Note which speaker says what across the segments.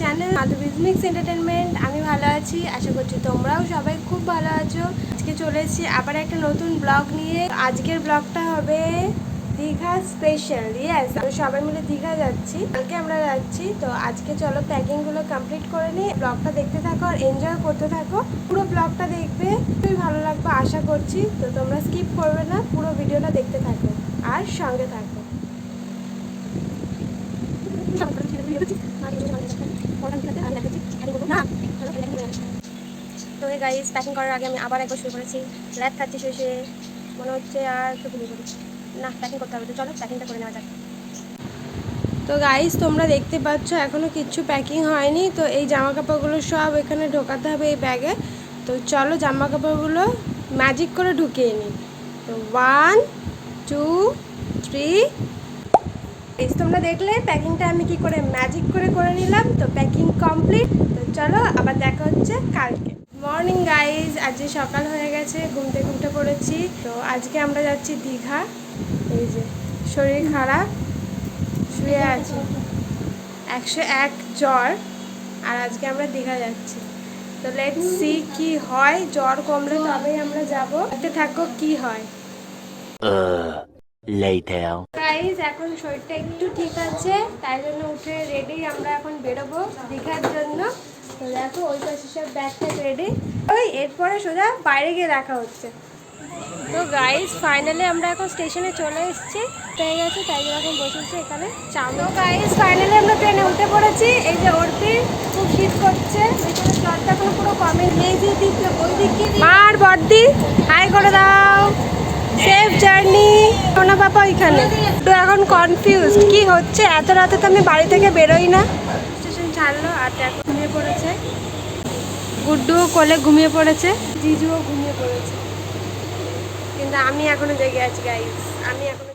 Speaker 1: Channel মাধুবিজমিক্স entertainment আমি ভালো আছি, আশা করছি তোমরাও সবাই খুব ভালো আছো। আজকে চলে এসেছি আবার একটা নতুন ব্লগ নিয়ে। আজকের ব্লগটা হবে দীঘা স্পেশাল ইয়েস আমরা সবাই মিলে দীঘা যাচ্ছি, কালকে আমরা যাচ্ছি। তো আজকে চলো প্যাকিংগুলো কমপ্লিট করে নিই। ব্লগটা দেখতে থাকো আর এনজয় করতে থাকো। পুরো ব্লগটা দেখবে, খুবই ভালো লাগবে, আশা করছি। তো তোমরা স্কিপ করবে না, পুরো ভিডিওটা দেখতে থাকো আর সঙ্গে থাকো। তো গাইস প্যাকিং করার আগে আমি আবার একবার শুরু করেছি। ল্যাব খাচ্ছি শুয়ে মনে হচ্ছে আর একটু ঘুমিয়ে পড়ি না। প্যাকিং করতে হবে তো। চলো প্যাকিংটা করে নেওয়া যাক। তো গাইস তোমরা দেখতে পাচ্ছ এখনও কিচ্ছু প্যাকিং হয়নি। তো এই জামা কাপড়গুলো সব এখানে ঢোকাতে হবে এই ব্যাগে তো চলো জামা কাপড়গুলো ম্যাজিক করে ঢুকিয়ে নিই। তো ওয়ান টু থ্রি এই তোমরা দেখলে প্যাকিংটা আমি কি করে ম্যাজিক করে করে নিলাম, তো প্যাকিং কমপ্লিট তো চলো, আবার দেখা হচ্ছে কালকে। মর্নিং গাইজ আজকে সকাল হয়ে গেছে ঘুমতে ঘুমতে পড়েছি। তো আজকে আমরা যাচ্ছি দীঘা। এই যে, শরীর খারাপ, শুয়ে আছি। একশো এক জ্বর, আর আজকে আমরা দীঘা যাচ্ছি। তো লেট সি কি হয়, জ্বর কমলে তবেই আমরা যাব। দেখতে থাকো কি হয়।
Speaker 2: Later.
Speaker 1: গাইজ এখন শরীরটা একটু ঠিক আছে, তাই জন্য উঠে রেডি আমরা এখন বেরোবো দীঘার জন্য। তো দেখো, ওই পাশে সব ব্যাগ ট্যাগ রেডি ওই, এরপরে সোজা বাইরে গিয়ে দেখা হচ্ছে। তো গাইজ ফাইনালি আমরা এখন স্টেশনে চলে এসেছি। পেয়ে গেছে তাই জন্য এখন বসেছি এখানে। তো গাইজ ফাইনালি আমরা ট্রেনে উঠে পড়েছি। এই যে ওরপি খুব শীত করছে। ভিতরে জলটা এখনও পুরো কমে নেই যে দিক ওই দিকে মার বর্দি, হাই করে দাও। Safe journey. সোনা পাপা ওইখানে। তো এখন কনফিউজ কি হচ্ছে? এত রাতে তো আমি বাড়ি থেকে বেরোই না। স্টেশন ছাড়লো, আর এখন ঘুমিয়ে পড়েছে। গুড্ডুও কোলে ঘুমিয়ে পড়েছে। জিজুও ঘুমিয়ে পড়েছে। কিন্তু আমি এখনও জেগে আছি গাইস আমি এখনও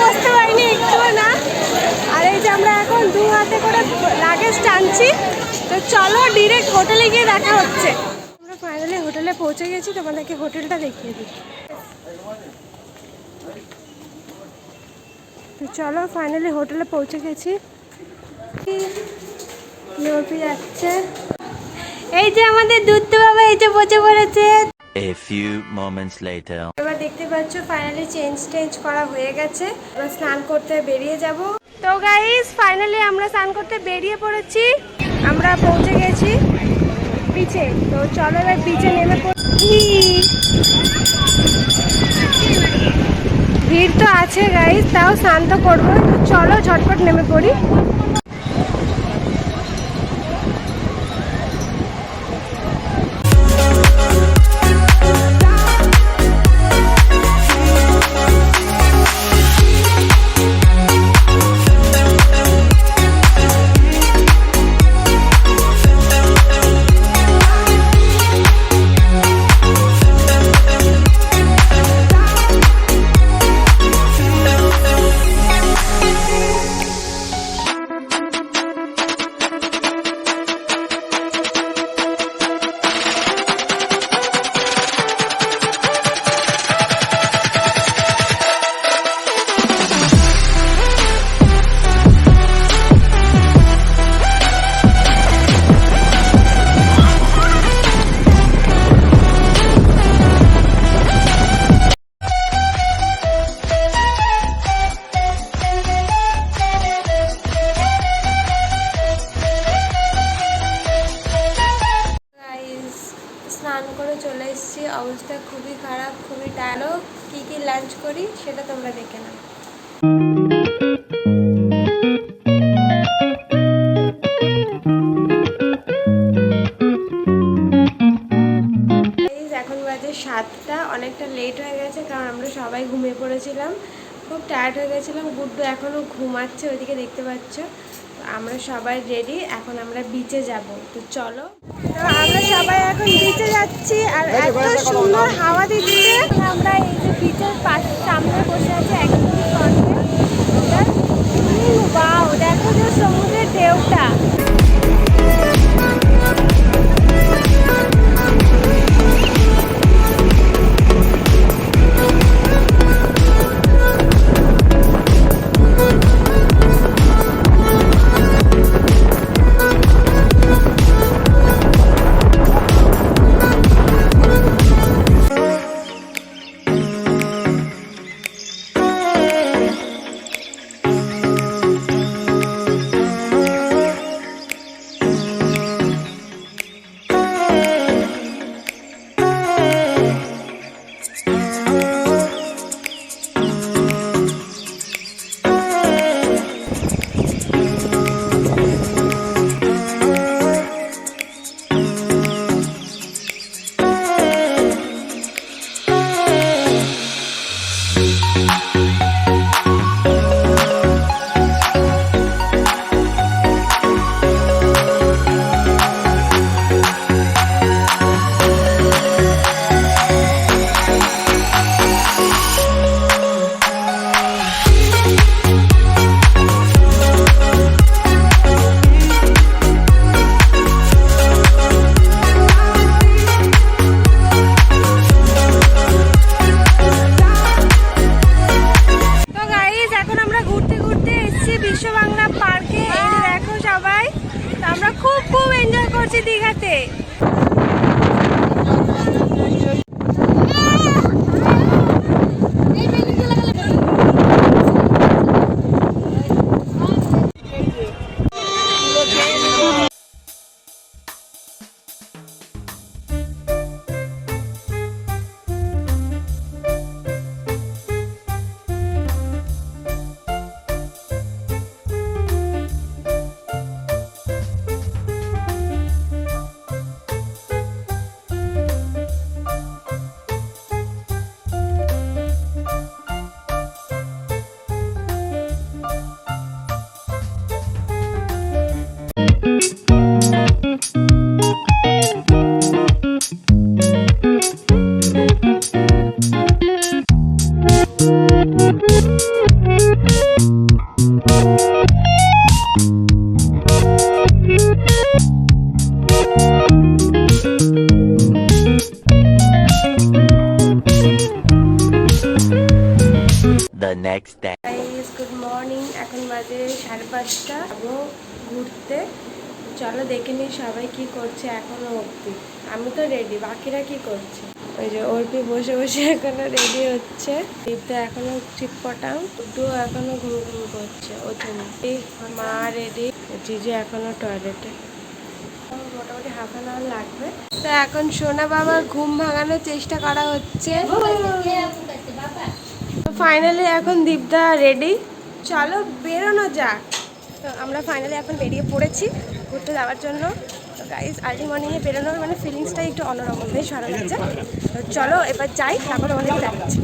Speaker 1: বসতে পারিনি একটুও না। আর এই যে আমরা এখন দু হাতে করে লাগেজ টানছি, তো চলো ডিরেক্ট হোটেলে গিয়ে দেখা হচ্ছে। আমরা ফাইনালি হোটেলে পৌঁছে গেছি, তোমাদেরকে হোটেলটা দেখিয়ে দিই। তো চলো ফাইনালি হোটেলে পৌঁছে গেছি। যাচ্ছে। এই যে আমাদের দুধ বাবা এই যে বসে পড়েছে।
Speaker 2: A few moments later.
Speaker 1: এবার দেখতে পাচ্ছ ফাইনালি চেঞ্জ টেঞ্জ করা হয়ে গেছে। এবার স্নান করতে বেরিয়ে যাব। তো গাইস ফাইনালি আমরা স্নান করতে বেরিয়ে পড়েছি। আমরা পৌঁছে গেছি বিচে তো চলো এবার বিচে নেমে পড়ি। ভিড় তো আছে গাইজ তাও স্নান তো করব। চলো ঝটপট নেমে পড়ি। সবাই ঘুমিয়ে পড়েছিলাম। খুব টায়ার্ড হয়ে গেছিলাম। গুড্ডু এখনও ঘুমাচ্ছে ওইদিকে দেখতে পাচ্ছ। আমরা সবাই রেডি এখন আমরা বিচে যাব। তো চলো। তো আমরা সবাই এখন বিচে যাচ্ছি আর এত সুন্দর হাওয়া দিচ্ছে। আমরা এই যে বিচের পাশে সামনে বসে আছি একদম ফ্রন্টে দেখো যে সমুদ্রের ঢেউটা।
Speaker 2: Day.
Speaker 1: গাইজ গুড মর্নিং এখন বাজে সাড়ে পাঁচটা। ঘুরতে। চলো দেখে নিই সবাই কি করছে এখনও অবধি। আমি তো রেডি বাকিরা কি করছে? ওই যে অর্পি বসে বসে এখনও রেডি হচ্ছে। দীপটা এখনও চিটপটাং টু এখনও ঘুম ঘুম করছে ও তুমি মা রেডি জিজু এখনও টয়লেটে মোটামুটি হাফ অ্যান আওয়ার লাগবে। তো এখন সোনা বাবার ঘুম ভাঙানোর চেষ্টা করা হচ্ছে। ফাইনালি এখন দীপদা রেডি চলো বেরোনো যাক। তো আমরা ফাইনালি এখন বেরিয়ে পড়েছি ঘুরতে যাওয়ার জন্য। তো গাইজ আর্লি মর্নিংয়ে বেরোনোর মানে ফিলিংসটাই একটু অন্যরকম বেশ ভালো লাগছে। তো চলো এবার যাই, তারপরে অনেক দেখাচ্ছি।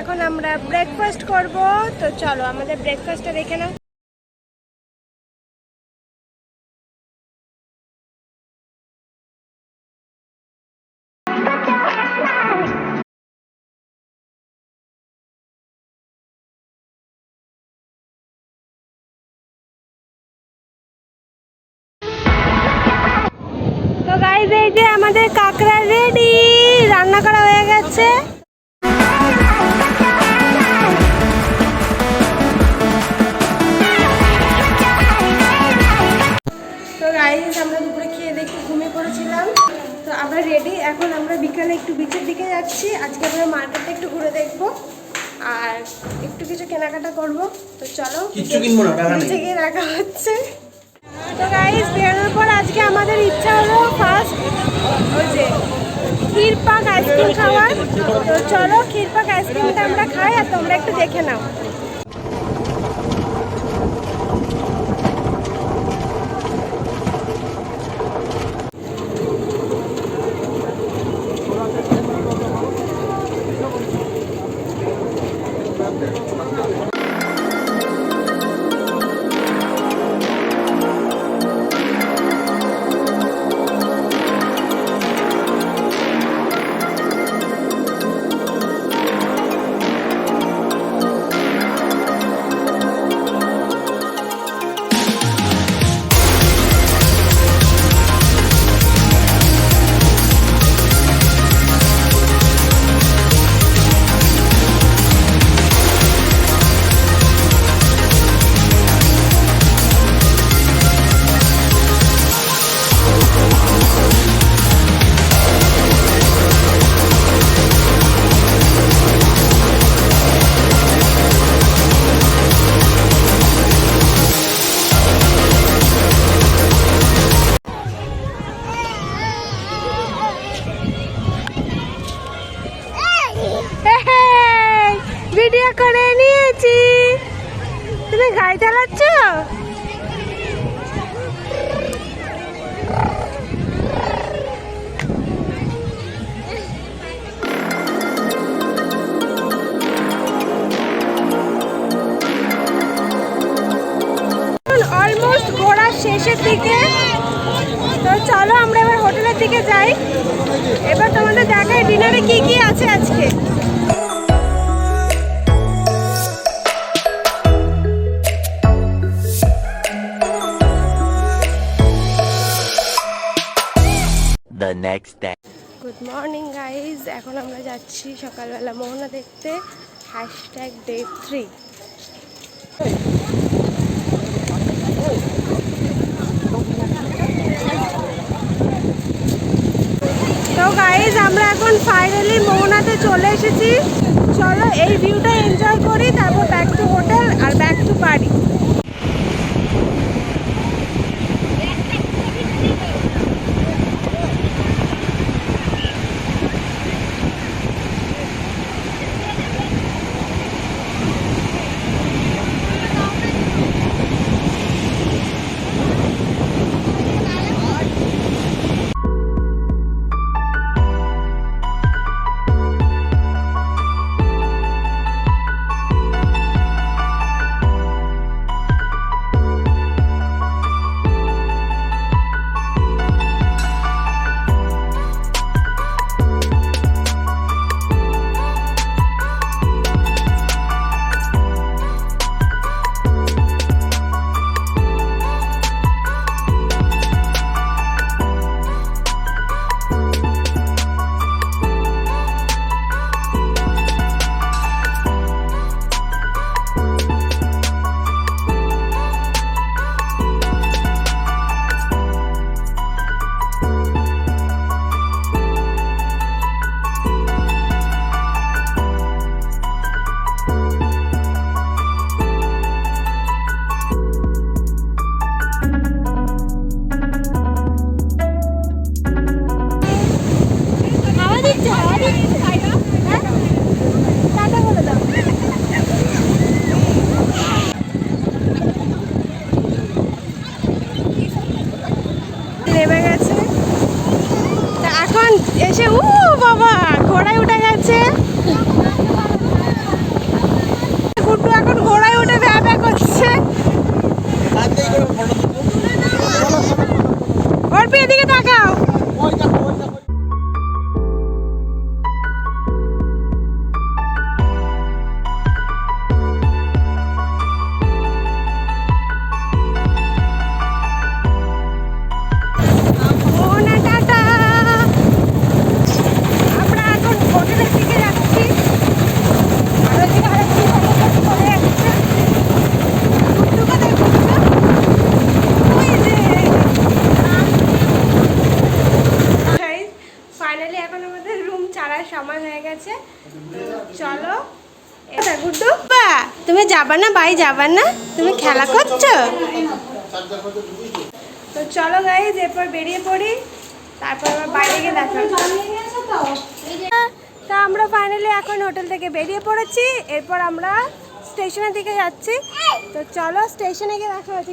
Speaker 1: এখন আমরা ব্রেকফাস্ট করব। তো চলো আমাদের ব্রেকফাস্টটা দেখে নাও। আমাদের কাঁকড়া রেডি। রান্না করা হয়ে গেছে। তো গাইজ আমরা দুপুরে খেয়ে দেখে ঘুমিয়ে পড়েছিলাম। তো আমরা রেডি এখন আমরা বিকালে একটু বিচের দিকে যাচ্ছি। আজকে আমরা মার্কেটটা একটু ঘুরে দেখব। আর একটু কিছু কেনাকাটা করব। তো চলো
Speaker 3: কিচ্ছু কিনবো না, টাকা নেই।
Speaker 1: রাখা হচ্ছে। তো গাইজ বেরোনোর পর আজকে আমাদের ইচ্ছা হলো ফার্স্ট ওই যে ক্ষীরপাক আইসক্রিম খাওয়ার। তো চলো ক্ষীরপাক আইসক্রিমটা আমরা খাই আর তোমরা একটু দেখে নাও। যাচ্ছি সকালবেলা মোহনা দেখতে। হ্যাশট্যাগ ডে থ্রি তো গাইজ আমরা এখন ফাইনালি মোহনাতে চলে এসেছি। চলো এই ভিউটা এনজয় করি, তারপর ব্যাক টু হোটেল আর ব্যাক টু বাড়ি এসে উ বাবা ঘোড়ায় উঠে গেছে। গুড্ডু এখন ঘোড়ায় উঠে ব্যা করছে। ছাড়ার সময় হয়ে গেছে। চলো। এটা বা, তুমি যাবা না? বাই যাবা না? তুমি খেলা করছ? তো চলো গাইজ এরপর বেরিয়ে পড়ি। তারপর আবার বাইরে গিয়ে দেখো তা আমরা ফাইনালি এখন হোটেল থেকে বেরিয়ে পড়েছি। এরপর আমরা স্টেশনের দিকে যাচ্ছি। তো চলো স্টেশনে গিয়ে দেখা হচ্ছে।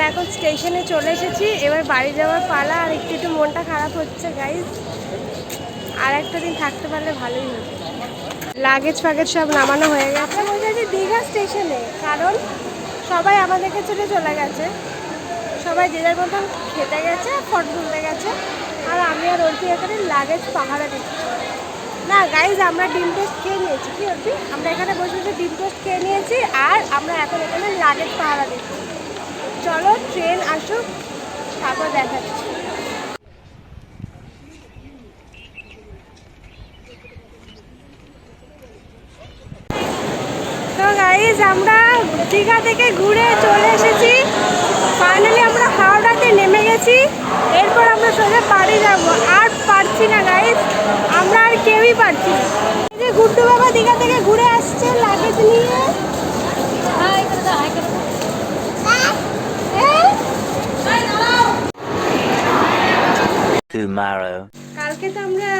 Speaker 1: আমরা এখন স্টেশনে চলে এসেছি। এবার বাড়ি যাওয়ার পালা, আর একটু একটু মনটা খারাপ হচ্ছে গাইজ আর একটা দিন থাকতে পারলে ভালোই হতো। লাগেজ ফাগেজ সব নামানো হয়ে গেছে। বলতে যে দীঘা স্টেশনে কারণ সবাই আমাদেরকে ছেড়ে চলে গেছে। সবাই যে যার মতন খেতে গেছে ফটো তুলতে গেছে। আর আমি আর অর্পি এখানে লাগেজ পাহারা দিচ্ছি। না গাইজ আমরা ডিম টোস্ট খেয়ে নিয়েছি। কি অর্পি? আমরা এখানে বসে বসে ডিম টোস্ট খেয়ে নিয়েছি, আর আমরা এখন এখানে লাগেজ পাহারা দিচ্ছি। চলো ট্রেন আসুক, তারপর দেখাচ্ছি। গাইজ আমরা দীঘা থেকে ঘুরে চলে এসেছি। ফাইনালি আমরা হাওড়াতে নেমে গেছি। এরপর আমরা সোজা বাড়ি যাব। আর পারছি না গাইজ আমরা আর কেউই পারছি না। যে গুড্ডু বাবা দীঘা থেকে ঘুরে আসছে লাগেজ নিয়ে এই,
Speaker 2: Tomorrow.
Speaker 1: কালকে তো আমরা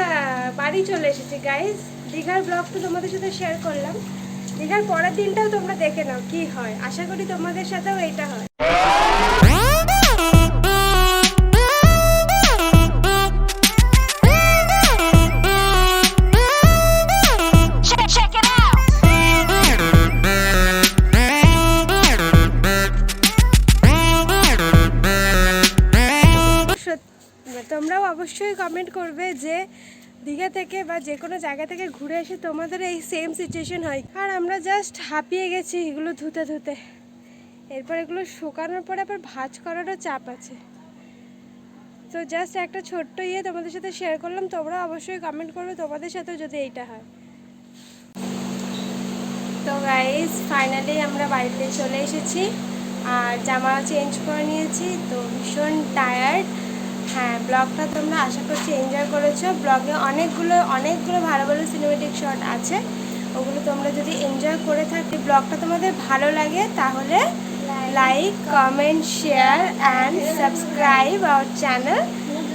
Speaker 1: বাড়ি চলে এসেছি গাইস দীঘার ব্লগ তো তোমাদের সাথে শেয়ার করলাম। দীঘার পরের দিনটাও তোমরা দেখে নাও কি হয়। আশা করি তোমাদের সাথেও এইটা হয়। অবশ্যই কমেন্ট করবে যে দীঘা থেকে বা যে কোনো জায়গা থেকে ঘুরে এসে তোমাদের এই সেম সিচুয়েশন হয়। আর আমরা জাস্ট হাঁপিয়ে গেছি এগুলো ধুতে ধুতে। এরপর এগুলো শুকানোর পরে আবার ভাজ করারও চাপ আছে। তো জাস্ট একটা ছোট্ট ইয়ে তোমাদের সাথে শেয়ার করলাম, তোমরা অবশ্যই কমেন্ট করবে তোমাদের সাথেও যদি এইটা হয়। তো গাইজ ফাইনালি আমরা বাড়িতে চলে এসেছি। আর জামা চেঞ্জ করে নিয়েছি, তো ভীষণ টায়ার্ড হ্যাঁ ব্লগটা তোমরা আশা করছি এনজয় করেছ। ব্লগে অনেকগুলো অনেকগুলো ভালো ভালো সিনেমেটিক শট আছে। ওগুলো তোমরা যদি এনজয় করে থাকি, ব্লগটা তোমাদের ভালো লাগে, তাহলে like comment share and subscribe our channel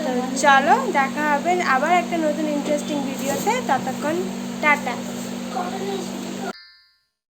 Speaker 1: তো চলো, দেখা হবে আবার একটা নতুন ইন্টারেস্টিং ভিডিওতে ততক্ষণ টাটা।